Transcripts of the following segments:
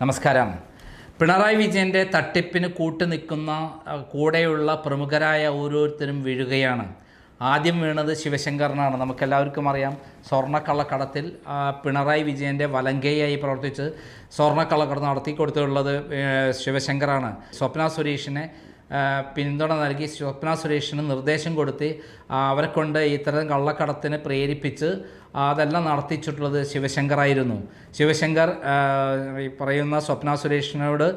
നമസ്കാരം. പിണറായി വിജയന്റെ തട്ടിപ്പിന് കൂട്ടു നിൽക്കുന്ന കൂടെയുള്ള പ്രമുഖരായ ഓരോരുത്തരും വീഴുകയാണ്. ആദ്യം വീണത് ശിവശങ്കറിനാണ്. നമുക്കെല്ലാവർക്കും അറിയാം സ്വർണക്കള്ളക്കടത്തിൽ പിണറായി വിജയന്റെ വലങ്കയായി പ്രവർത്തിച്ച് സ്വർണക്കള്ളക്കടത്ത് നടത്തി കൊടുത്തിട്ടുള്ളത് ശിവശങ്കറാണ്. സ്വപ്ന സുരേഷിനെ പിന്തുണ നൽകി സ്വപ്ന സുരേഷിന് നിർദ്ദേശം കൊടുത്ത് അവരെ കൊണ്ട് ഇത്തരം കള്ളക്കടത്തിന് പ്രേരിപ്പിച്ച് അതെല്ലാം നടത്തിച്ചിട്ടുള്ളത് ശിവശങ്കറായിരുന്നു ശിവശങ്കർ ഈ പറയുന്ന സ്വപ്ന സുരേഷിനോട്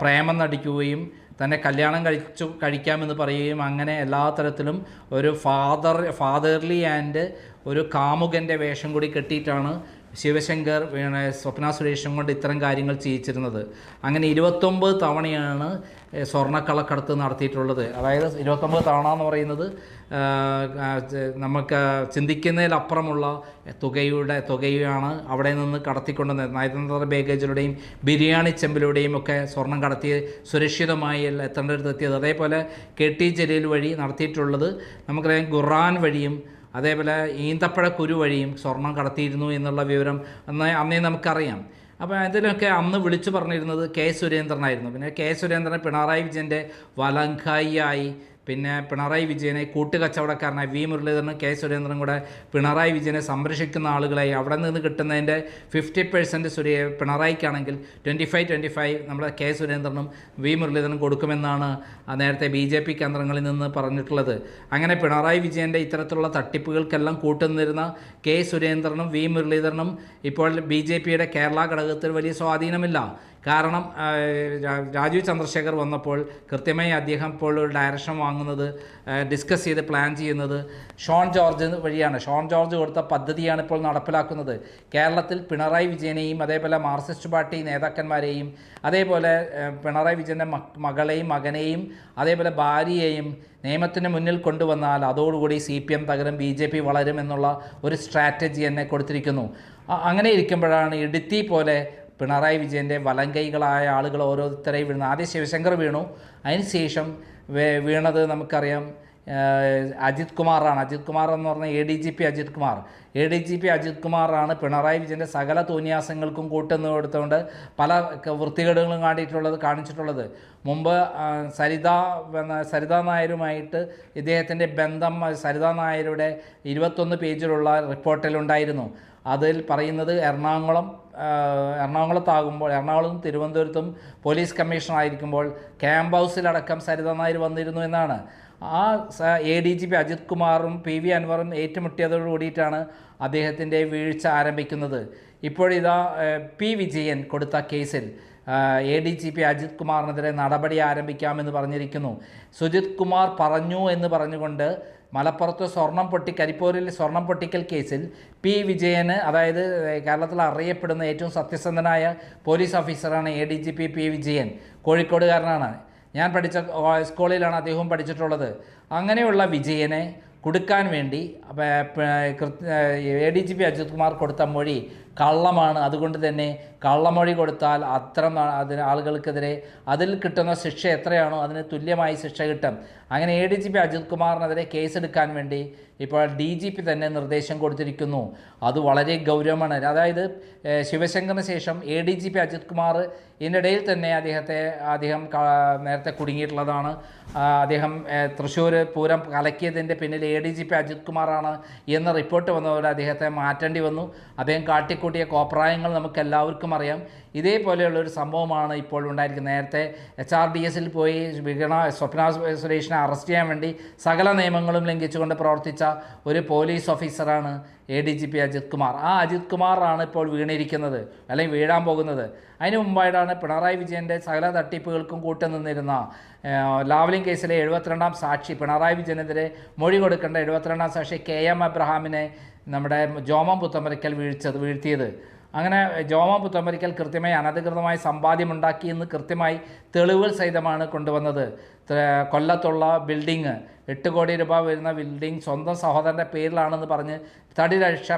പ്രേമം നടിക്കുകയും തന്നെ കല്യാണം കഴിച്ചു കഴിക്കാമെന്ന് പറയുകയും അങ്ങനെ എല്ലാ തരത്തിലും ഒരു ഫാദർ ഫാദർലി ആൻഡ് ഒരു കാമുകന്റെ വേഷം കൂടി കെട്ടിയിട്ടാണ് ശിവശങ്കർ സ്വപ്ന സുരേഷും കൊണ്ട് ഇത്തരം കാര്യങ്ങൾ ചെയ്യിച്ചിരുന്നത്. അങ്ങനെ ഇരുപത്തൊമ്പത് തവണയാണ് സ്വർണക്കളക്കടത്ത് നടത്തിയിട്ടുള്ളത്. അതായത് ഇരുപത്തൊമ്പത് തവണ എന്ന് പറയുന്നത് നമുക്ക് ചിന്തിക്കുന്നതിലപ്പുറമുള്ള തുകയുടെ തുകയാണ് അവിടെ നിന്ന് കടത്തിക്കൊണ്ടുവന്നത്. നയതന്ത്ര ബാഗേജിലൂടെയും ബിരിയാണി ചെമ്പിലൂടെയും ഒക്കെ സ്വർണം കടത്തി സുരക്ഷിതമായി എത്തേണ്ടടുത്ത് എത്തിയത്. അതേപോലെ കെ ടി ജലീൽ വഴി നടത്തിയിട്ടുള്ളത് നമുക്കറിയാം ഖുറാൻ വഴിയും അതേപോലെ ഈന്തപ്പഴ കുരു വഴിയും സ്വർണം കടത്തിയിരുന്നു എന്നുള്ള വിവരം അന്ന് അന്നേ നമുക്കറിയാം. അപ്പോൾ ഇതിലൊക്കെ അന്ന് വിളിച്ചു പറഞ്ഞിരുന്നത് കെ സുരേന്ദ്രനായിരുന്നു. പിന്നെ കെ സുരേന്ദ്രൻ പിണറായി വിജയന്റെ വലങ്കായിയായി. പിന്നെ പിണറായി വിജയനെ കൂട്ടുകച്ചവടക്കാരനായി വി. മുരളീധരനും കെ. സുരേന്ദ്രനും കൂടെ പിണറായി വിജയനെ സംരക്ഷിക്കുന്ന ആളുകളായി അവിടെ നിന്ന് കിട്ടുന്നതിന്റെ ഫിഫ്റ്റി പെർസെന്റ് സുരേ പിണറായിക്കാണെങ്കിൽ ട്വന്റി ഫൈവ് ട്വന്റി ഫൈവ് നമ്മുടെ കെ. സുരേന്ദ്രനും വി. മുരളീധരനും കൊടുക്കുമെന്നാണ് നേരത്തെ ബി ജെ പി കേന്ദ്രങ്ങളിൽ നിന്ന് പറഞ്ഞിട്ടുള്ളത്. അങ്ങനെ പിണറായി വിജയന്റെ ഇത്തരത്തിലുള്ള തട്ടിപ്പുകൾക്കെല്ലാം കൂട്ടുനിന്നിരുന്ന കെ. സുരേന്ദ്രനും വി. മുരളീധരനും ഇപ്പോൾ ബി ജെ പിയുടെ കേരള ഘടകത്തിൽ വലിയ സ്വാധീനമില്ല. കാരണം രാജീവ് ചന്ദ്രശേഖർ വന്നപ്പോൾ കൃത്യമായി അദ്ദേഹം ഇപ്പോൾ ഒരു ഡയറക്ഷൻ വാങ്ങുന്നത് ഡിസ്കസ് ചെയ്ത് പ്ലാൻ ചെയ്യുന്നത് ഷോൺ ജോർജ് വഴിയാണ്. ഷോൺ ജോർജ് കൊടുത്ത പദ്ധതിയാണ് ഇപ്പോൾ നടപ്പിലാക്കുന്നത്. കേരളത്തിൽ പിണറായി വിജയനെയും അതേപോലെ മാർക്സിസ്റ്റ് പാർട്ടി നേതാക്കന്മാരെയും അതേപോലെ പിണറായി വിജയന്റെ മക് മകളെയും മകനെയും അതേപോലെ ഭാര്യയെയും നിയമത്തിന് മുന്നിൽ കൊണ്ടുവന്നാൽ അതോടുകൂടി സി പി എം തകരും ബി ജെ പി വളരും എന്നുള്ള ഒരു സ്ട്രാറ്റജി എന്നെ കൊടുത്തിരിക്കുന്നു. അങ്ങനെ ഇരിക്കുമ്പോഴാണ് ഇടുത്തി പോലെ പിണറായി വിജയന്റെ വലങ്കൈകളായ ആളുകൾ ഓരോരുത്തരെയും വീണു. ആദ്യം ശിവശങ്കർ വീണു. അതിനുശേഷം വീണത് നമുക്കറിയാം അജിത് കുമാറാണ്. അജിത് കുമാർ എന്ന് പറഞ്ഞാൽ A D G P Ajith Kumar. A D G P Ajith കുമാറാണ് പിണറായി വിജയന്റെ സകല തോന്നിയാസങ്ങൾക്കും കൂട്ടുന്ന കൊടുത്തുകൊണ്ട് പല വൃത്തികേടുകളും കാണിയിട്ടുള്ളത് കാണിച്ചിട്ടുള്ളത്. മുമ്പ് സരിത സരിത നായരുമായിട്ട് ഇദ്ദേഹത്തിന്റെ ബന്ധം സരിത നായരുടെ ഇരുപത്തൊന്ന് പേജിലുള്ള റിപ്പോർട്ടിലുണ്ടായിരുന്നു. അതിൽ പറയുന്നത് എറണാകുളം എറണാകുളത്താകുമ്പോൾ എറണാകുളത്തും തിരുവനന്തപുരത്തും പോലീസ് കമ്മീഷണർ ആയിരിക്കുമ്പോൾ ക്യാമ്പ് ഹൗസിലടക്കം സരിത നായർ വന്നിരുന്നു എന്നാണ്. ആ A D G P Ajith കുമാറും പി വി അൻവറും ഏറ്റുമുട്ടിയതോടു കൂടിയിട്ടാണ് അദ്ദേഹത്തിന്റെ വീഴ്ച ആരംഭിക്കുന്നത്. ഇപ്പോഴിതാ പി വിജയൻ കൊടുത്ത കേസിൽ A D G P Ajith കുമാറിനെതിരെ നടപടി ആരംഭിക്കാമെന്ന് പറഞ്ഞിരിക്കുന്നു. സുജിത് കുമാർ പറഞ്ഞു എന്ന് പറഞ്ഞുകൊണ്ട് മലപ്പുറത്ത് സ്വർണം പൊട്ടി കരിപ്പൂരിൽ സ്വർണം പൊട്ടിക്കൽ കേസിൽ പി വിജയന് അതായത് കേരളത്തിൽ അറിയപ്പെടുന്ന ഏറ്റവും സത്യസന്ധനായ പോലീസ് ഓഫീസറാണ് A D G P P Vijayan. കോഴിക്കോടുകാരനാണ്. ഞാൻ പഠിച്ച സ്കൂളിലാണ് അദ്ദേഹം പഠിച്ചിട്ടുള്ളത്. അങ്ങനെയുള്ള വിജയനെ കൊടുക്കാൻ വേണ്ടി A D G P Ajith Kumar കൊടുത്ത മൊഴി കള്ളമാണ്. അതുകൊണ്ട് തന്നെ കള്ളമൊഴി കൊടുത്താൽ അത്ര അതിന് ആളുകൾക്കെതിരെ അതിൽ കിട്ടുന്ന ശിക്ഷ എത്രയാണോ അതിന് തുല്യമായി ശിക്ഷ കിട്ടും. അങ്ങനെ A D G P Ajith കുമാറിനെതിരെ കേസെടുക്കാൻ വേണ്ടി ഇപ്പോൾ ഡി ജി പി തന്നെ നിർദ്ദേശം കൊടുത്തിരിക്കുന്നു. അത് വളരെ ഗൗരവമാണ്. അതായത് ശിവശങ്കറിന് ശേഷം A D G P Ajith Kumar ഇതിനിടയിൽ തന്നെ അദ്ദേഹത്തെ അദ്ദേഹം നേരത്തെ കുടുങ്ങിയിട്ടുള്ളതാണ്. അദ്ദേഹം തൃശ്ശൂർ പൂരം കലക്കിയതിന്റെ പിന്നിൽ A D G P Ajith കുമാറാണ് എന്ന റിപ്പോർട്ട് വന്നതോടെ അദ്ദേഹത്തെ മാറ്റേണ്ടി വന്നു. അദ്ദേഹം കാട്ടിക്കൂട്ടിയ കോപ്രായങ്ങൾ നമുക്ക് എല്ലാവർക്കും അറിയാം. ഇതേപോലെയുള്ള ഒരു സംഭവമാണ് ഇപ്പോൾ ഉണ്ടായിരിക്കുന്നത്. നേരത്തെ എച്ച് ആർ ഡി എസിൽ പോയി വികണ സ്വപ്ന സുരേഷിനെ അറസ്റ്റ് ചെയ്യാൻ വേണ്ടി സകല നിയമങ്ങളും ലംഘിച്ചുകൊണ്ട് പ്രവർത്തിച്ച ഒരു പോലീസ് ഓഫീസറാണ് A D G P Ajith Kumar. ആ അജിത് കുമാറാണ് ഇപ്പോൾ വീണിരിക്കുന്നത് അല്ലെങ്കിൽ വീഴാൻ പോകുന്നത്. അതിന് മുമ്പായിട്ടാണ് പിണറായി വിജയന്റെ സകല തട്ടിപ്പുകൾക്കും കൂട്ടുനിന്നിരുന്ന നിന്നിരുന്ന ലാവ്ലിൻ കേസിലെ എഴുപത്തിരണ്ടാം സാക്ഷി പിണറായി വിജയനെതിരെ മൊഴി കൊടുക്കേണ്ട എഴുപത്തിരണ്ടാം സാക്ഷി കെ എം അബ്രഹാമിനെ നമ്മുടെ ജോമം പുത്തമരയ്ക്കൽ വീഴ്ചത് വീഴ്ത്തിയത്. അങ്ങനെ ജോമ പുത്തമ്പരിക്കൽ കൃത്യമായി അനധികൃതമായി സമ്പാദ്യമുണ്ടാക്കി എന്ന് കൃത്യമായി തെളിവുകൾ സഹിതമാണ് കൊണ്ടുവന്നത്. കൊല്ലത്തുള്ള ബിൽഡിങ് എട്ട് കോടി രൂപ വരുന്ന ബിൽഡിംഗ് സ്വന്തം സഹോദരന്റെ പേരിലാണെന്ന് പറഞ്ഞ് തടി രക്ഷ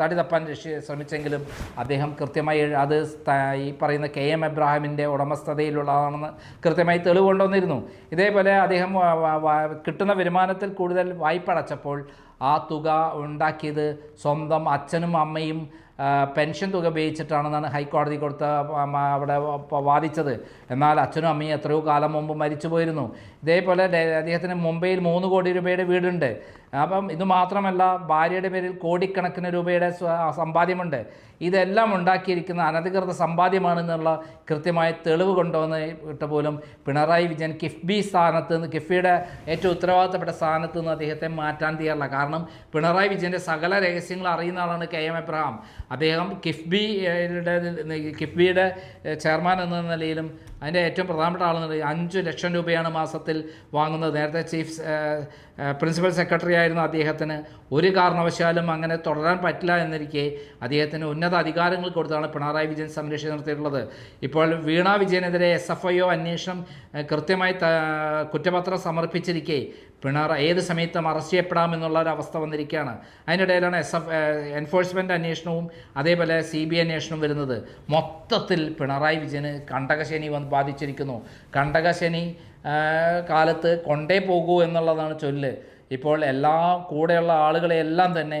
തടി തപ്പാൻ രക്ഷ ശ്രമിച്ചെങ്കിലും അദ്ദേഹം കൃത്യമായി അത് ഈ പറയുന്ന കെ എം എബ്രാഹിമിന്റെ ഉടമസ്ഥതയിലുള്ളതാണെന്ന് കൃത്യമായി തെളിവ് കൊണ്ടുവന്നിരുന്നു. ഇതേപോലെ അദ്ദേഹം കിട്ടുന്ന വരുമാനത്തിൽ കൂടുതൽ വായ്പ അടച്ചപ്പോൾ ആ തുക ഉണ്ടാക്കിയത് സ്വന്തം അച്ഛനും അമ്മയും പെൻഷൻ തുക ഉപയോഗിച്ചിട്ടാണെന്നാണ് ഹൈക്കോടതി കൊടുത്ത അവിടെ വാദിച്ചത്. എന്നാൽ അച്ഛനും അമ്മയും എത്രയോ കാലം മുമ്പ് മരിച്ചു പോയിരുന്നു ഇതേപോലെ അദ്ദേഹത്തിന് മുംബൈയിൽ മൂന്ന് കോടി രൂപയുടെ വീടുണ്ട്. അപ്പം ഇത് മാത്രമല്ല ഭാര്യയുടെ പേരിൽ കോടിക്കണക്കിന് രൂപയുടെ സമ്പാദ്യമുണ്ട്. ഇതെല്ലാം ഉണ്ടാക്കിയിരിക്കുന്ന അനധികൃത സമ്പാദ്യമാണെന്നുള്ള കൃത്യമായ തെളിവ് കൊണ്ടുവന്ന് ഇട്ട് പോലും പിണറായി വിജയൻ കിഫ്ബി സ്ഥാനത്ത് നിന്ന് കിഫ്ബിയുടെ ഏറ്റവും ഉത്തരവാദിത്തപ്പെട്ട സ്ഥാനത്ത് നിന്ന് അദ്ദേഹത്തെ മാറ്റാൻ തീയല്ല കാരണം പിണറായി വിജയന്റെ സകല രഹസ്യങ്ങൾ അറിയുന്ന ആളാണ് കെ എം എബ്രഹാം. അദ്ദേഹം കിഫ്ബിയുടെ കിഫ്ബിയുടെ ചെയർമാൻ എന്ന നിലയിലും അതിന്റെ ഏറ്റവും പ്രധാനപ്പെട്ട ആളെന്നുണ്ടെങ്കിൽ അഞ്ച് ലക്ഷം രൂപയാണ് മാസത്തിൽ വാങ്ങുന്നത്. നേരത്തെ ചീഫ് പ്രിൻസിപ്പൽ സെക്രട്ടറി ആയിരുന്ന അദ്ദേഹത്തിന് ഒരു കാരണവശാലും അങ്ങനെ തുടരാൻ പറ്റില്ല എന്നിരിക്കെ അദ്ദേഹത്തിന് ഉന്നത അധികാരങ്ങൾ കൊടുത്താണ് പിണറായി വിജയൻ സംരക്ഷിച്ച് നിർത്തിയിട്ടുള്ളത്. ഇപ്പോൾ വീണ വിജയനെതിരെ എസ് എഫ് ഐ ഒ അന്വേഷണം കൃത്യമായി കുറ്റപത്രം സമർപ്പിച്ചിരിക്കെ പിണറായി ഏത് സമയത്തും അറസ്റ്റ് ചെയ്യപ്പെടാമെന്നുള്ള ഒരു അവസ്ഥ വന്നിരിക്കുകയാണ് അതിനിടയിലാണ് എസ് എഫ് എൻഫോഴ്സ്മെന്റ് അന്വേഷണവും അതേപോലെ സി ബി അന്വേഷണവും വരുന്നത്. മൊത്തത്തിൽ പിണറായി വിജയന് കണ്ടകശേനി വന്ന് ബാധിച്ചിരിക്കുന്നു. കണ്ടകശനി കാലത്ത് കൊണ്ടേ പോകൂ എന്നുള്ളതാണ് ചൊല്ല്. ഇപ്പോൾ എല്ലാ കൂടെയുള്ള ആളുകളെയെല്ലാം തന്നെ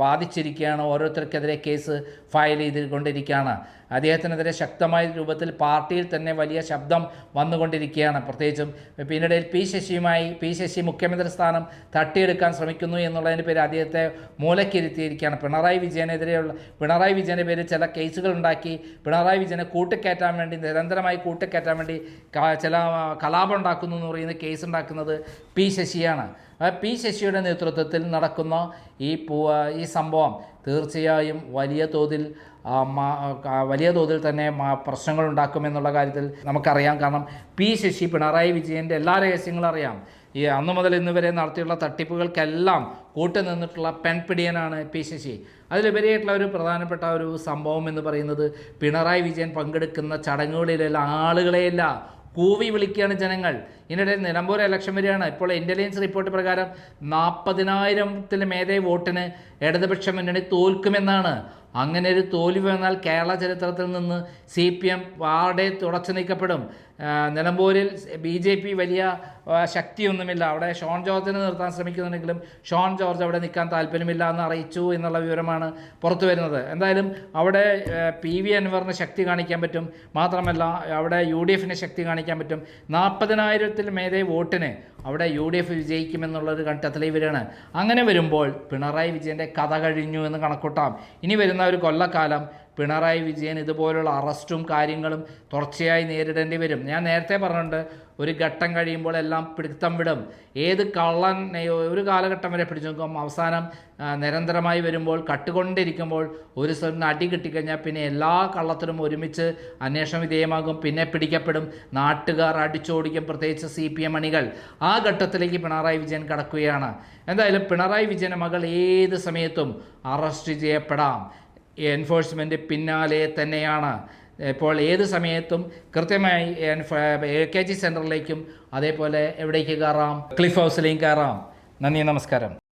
ബാധിച്ചിരിക്കുകയാണ്. ഓരോരുത്തർക്കെതിരെ കേസ് ഫയൽ ചെയ്തുകൊണ്ടിരിക്കുകയാണ്. അദ്ദേഹത്തിനെതിരെ ശക്തമായ രൂപത്തിൽ പാർട്ടിയിൽ തന്നെ വലിയ ശബ്ദം വന്നുകൊണ്ടിരിക്കുകയാണ്. പ്രത്യേകിച്ചും പിന്നീട് പി ശശിയുമായി പി ശശി മുഖ്യമന്ത്രി സ്ഥാനം തട്ടിയെടുക്കാൻ ശ്രമിക്കുന്നു എന്നുള്ളതിന്റെ പേര് അദ്ദേഹത്തെ മൂലക്കിരുത്തിയിരിക്കുകയാണ്. പിണറായി വിജയനെതിരെയുള്ള പിണറായി വിജയന്റെ പേരിൽ ചില കേസുകൾ ഉണ്ടാക്കി പിണറായി വിജയനെ കൂട്ടിക്കയറ്റാൻ വേണ്ടി നിരന്തരമായി കൂട്ടിക്കയറ്റാൻ വേണ്ടി ചില കലാപം ഉണ്ടാക്കുന്നു എന്ന് പറയുന്ന കേസ് ഉണ്ടാക്കുന്നത് പി ശശിയാണ്. പി ശശിയുടെ നേതൃത്വത്തിൽ നടക്കുന്ന ഈ ഈ സംഭവം തീർച്ചയായും വലിയ തോതിൽ വലിയ തോതിൽ തന്നെ പ്രശ്നങ്ങൾ ഉണ്ടാക്കുമെന്നുള്ള കാര്യത്തിൽ നമുക്കറിയാം. കാരണം പി ശശി പിണറായി വിജയന്റെ എല്ലാ രഹസ്യങ്ങളും അറിയാം. ഈ അന്നു മുതൽ ഇന്ന് വരെ നടത്തിയുള്ള തട്ടിപ്പുകൾക്കെല്ലാം കൂട്ടുനിന്നിട്ടുള്ള പെൺപിടിയനാണ് പി ശശി. അതിലുപരിയായിട്ടുള്ള ഒരു പ്രധാനപ്പെട്ട ഒരു സംഭവം എന്ന് പറയുന്നത് പിണറായി വിജയൻ പങ്കെടുക്കുന്ന ചടങ്ങുകളിലുള്ള ആളുകളെയല്ല കൂവി വിളിക്കുകയാണ് ജനങ്ങൾ. ഇതിനിടയിൽ നിലമ്പൂർ ഇലക്ഷൻ വരികയാണ് ഇപ്പോൾ ഇന്റലിജൻസ് റിപ്പോർട്ട് പ്രകാരം നാൽപ്പതിനായിരത്തിന് മേധേ വോട്ടിന് ഇടതുപക്ഷ മുന്നണി തോൽക്കുമെന്നാണ് അങ്ങനെ ഒരു തോൽവി വന്നാൽ കേരള ചരിത്രത്തിൽ നിന്ന് സി പി എം പാടെ തുടച്ചു നീക്കപ്പെടും. നിലമ്പൂരിൽ ബി ജെ പി വലിയ ശക്തിയൊന്നുമില്ല. അവിടെ ഷോൺ ജോർജിനെ നിർത്താൻ ശ്രമിക്കുന്നുണ്ടെങ്കിലും ഷോൺ ജോർജ് അവിടെ നിൽക്കാൻ താല്പര്യമില്ല എന്ന് അറിയിച്ചു എന്നുള്ള വിവരമാണ് പുറത്തു വരുന്നത്. എന്തായാലും അവിടെ പി വി അൻവറിന് ശക്തി കാണിക്കാൻ പറ്റും. മാത്രമല്ല അവിടെ യു ഡി എഫിന് ശക്തി കാണിക്കാൻ പറ്റും. നാൽപ്പതിനായിരത്തിൽ മേലെ വോട്ടിന് അവിടെ യു ഡി എഫ് വിജയിക്കുമെന്നുള്ളൊരു കണ്ടെത്തലേക്ക് വരികയാണ് അങ്ങനെ വരുമ്പോൾ പിണറായി വിജയന്റെ കഥ കഴിഞ്ഞു എന്ന് കണക്കൂട്ടാം. ഇനി വരുന്ന ഒരു കൊല്ലക്കാലം പിണറായി വിജയൻ ഇതുപോലുള്ള അറസ്റ്റും കാര്യങ്ങളും തുടർച്ചയായി നേരിടേണ്ടി വരും. ഞാൻ നേരത്തെ പറഞ്ഞിട്ടുണ്ട് ഒരു ഘട്ടം കഴിയുമ്പോൾ എല്ലാം പിടുത്തം വിടും. ഏത് കള്ളൻ ഒരു കാലഘട്ടം വരെ പിടിച്ചു നോക്കും അവസാനം നിരന്തരമായി വരുമ്പോൾ കട്ടുകൊണ്ടിരിക്കുമ്പോൾ ഒരു സ്ഥലം അടി കിട്ടിക്കഴിഞ്ഞാൽ പിന്നെ എല്ലാ കള്ളത്തിനും ഒരുമിച്ച് അന്വേഷണ വിധേയമാകും. പിന്നെ പിടിക്കപ്പെടും. നാട്ടുകാർ അടിച്ചോടിക്കും. പ്രത്യേകിച്ച് സി പി എം അണികൾ. ആ ഘട്ടത്തിലേക്ക് പിണറായി വിജയൻ കടക്കുകയാണ്. എന്തായാലും പിണറായി വിജയന്റെ മകൾ ഏത് സമയത്തും അറസ്റ്റ് ചെയ്യപ്പെടാം. എൻഫോഴ്സ്മെന്റ് പിന്നാലെ തന്നെയാണ്. ഇപ്പോൾ ഏത് സമയത്തും കൃത്യമായി എ കെ ജി സെന്ററിലേക്കും അതേപോലെ എവിടേക്ക് കയറാം? ക്ലിഫ് ഹൗസിലേക്കും കയറാം. നന്ദി നമസ്കാരം.